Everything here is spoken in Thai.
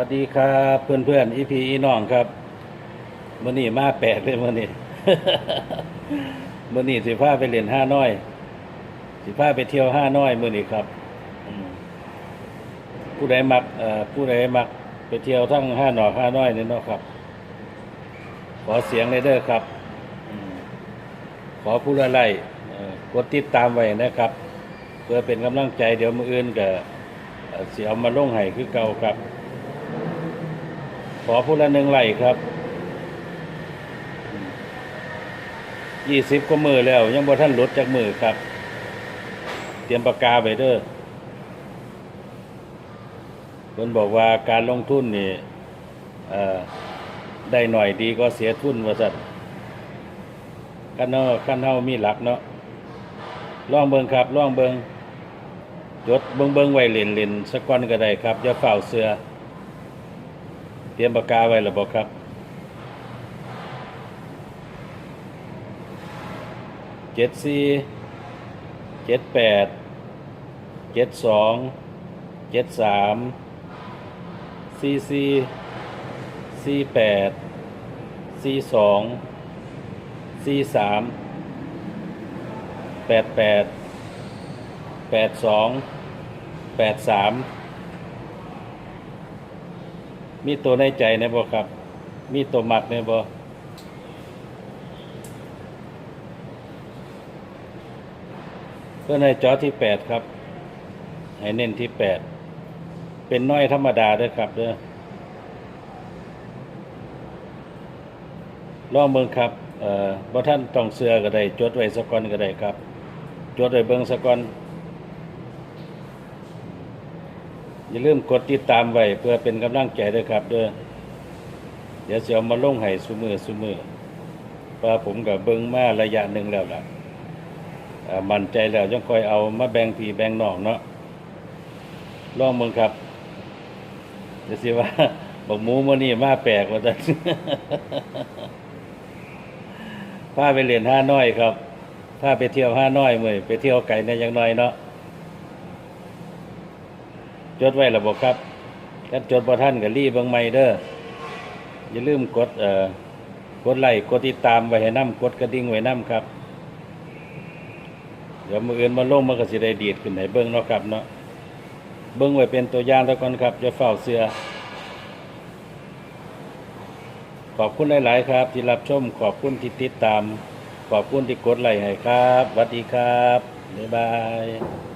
วัสดีครับเพื่อนเพื่อนอีพีอีน้องครับมื่อนี้มาแปลกเลยมื่อนี้มื่อนี้สิพาไปเล่นห้าน้อย สิพาไปเที่ยวห้าน้อยมื่อนี้ครับผู้ใดมักผู้ใดมักไปเที่ยวทั้งห้าหนอห้าน้อยนี่เนาะครับ ขอเสียงเลยเด้อครับอขอผู้ละไล่กดติดตามไว้นะครับ เพื่อเป็นกำลังใจเดี๋ยวมืออื่นก็เอ่อสิเอามาลงให้คือเก่าครับ ขอผู้ละหนึ่งไหลครับยี่สิบก็มือแล้ว ยังบ่ท่านลดจากมือครับ เตรียมปากกาไว้เด้อเพิ่นบอกว่าการลงทุนนี่ได้หน่อยดีก็เสียทุนว่าซั่นคันเฮาคันเฮามีหลักเนาะล่องเบิงครับล่องเบิงจดเบิงเบิงไว้เล่นเล่นสักก่อนก็ได้ครับอย่าเฝ้าเสือ เตรียมปากกาไว้แล้วบอกครับเจ็ดสี่เจ็ดแปดเจ็ดสองเจ็ดสามสี่สี่สี่แปดสี่สองสี่สามแปดแปดแปดสองแปดสาม มีตัวในใจในบ่ครับ มีตัวมักในบ่เพื่อในจอที่แปดครับ ให้เน้นที่แปดเป็นน้อยธรรมดาด้วยครับเด้อลองเบิ่งครับเอ่อบ่ท่านต้องเสือก็ได้ จดไว้สักก่อนก็ได้ครับ จดไว้เบิ่งสักก่อน อย่าลืมกดติดตามไว้เพื่อเป็นกำลังใจด้วยครับ เด้อเดี๋ยวจะเอามาลงให้ซุมือซุมือเพราผมกับเบิ้งมาระยะหนึ่งแล้วล่ะมั่นใจแล้วยังคอยเอามาแบ่งพีแบ่งน้องเนาะลองเบิ่งครับเดี๋ยวสิว่าบอกหมูมื้อนี้มาแปลกว่าซั่พาไปเรียนห้าน้อยครับพาไปเที่ยวห้าน้อยเมื้อไปเที่ยวไกลเนี่ยยังน้อยเนาะ จดไว้ระบบครับถ้าจดบ่ท่านก็รีบเบิ่งใหม่เด้ออย่าลืมกดเอ่อกดไลค์กดติดตามไว้ให้นํกดกระดิ่งไว้นํครับ เดี๋ยวมืออื่นมาลงมันก็สิได้ดีดขึ้นให้เบิ่งเนาะครับเนาะเบิ่งไว้เป็นตัวอย่างแล้วก่อนครับอย่าเฝ้าเสือขอบคุณหลาย ๆ ครับ ที่รับชมขอบคุณที่ติดตาม ขอบคุณที่กดไลค์ให้ครับสวัสดีครับบ๊ายบาย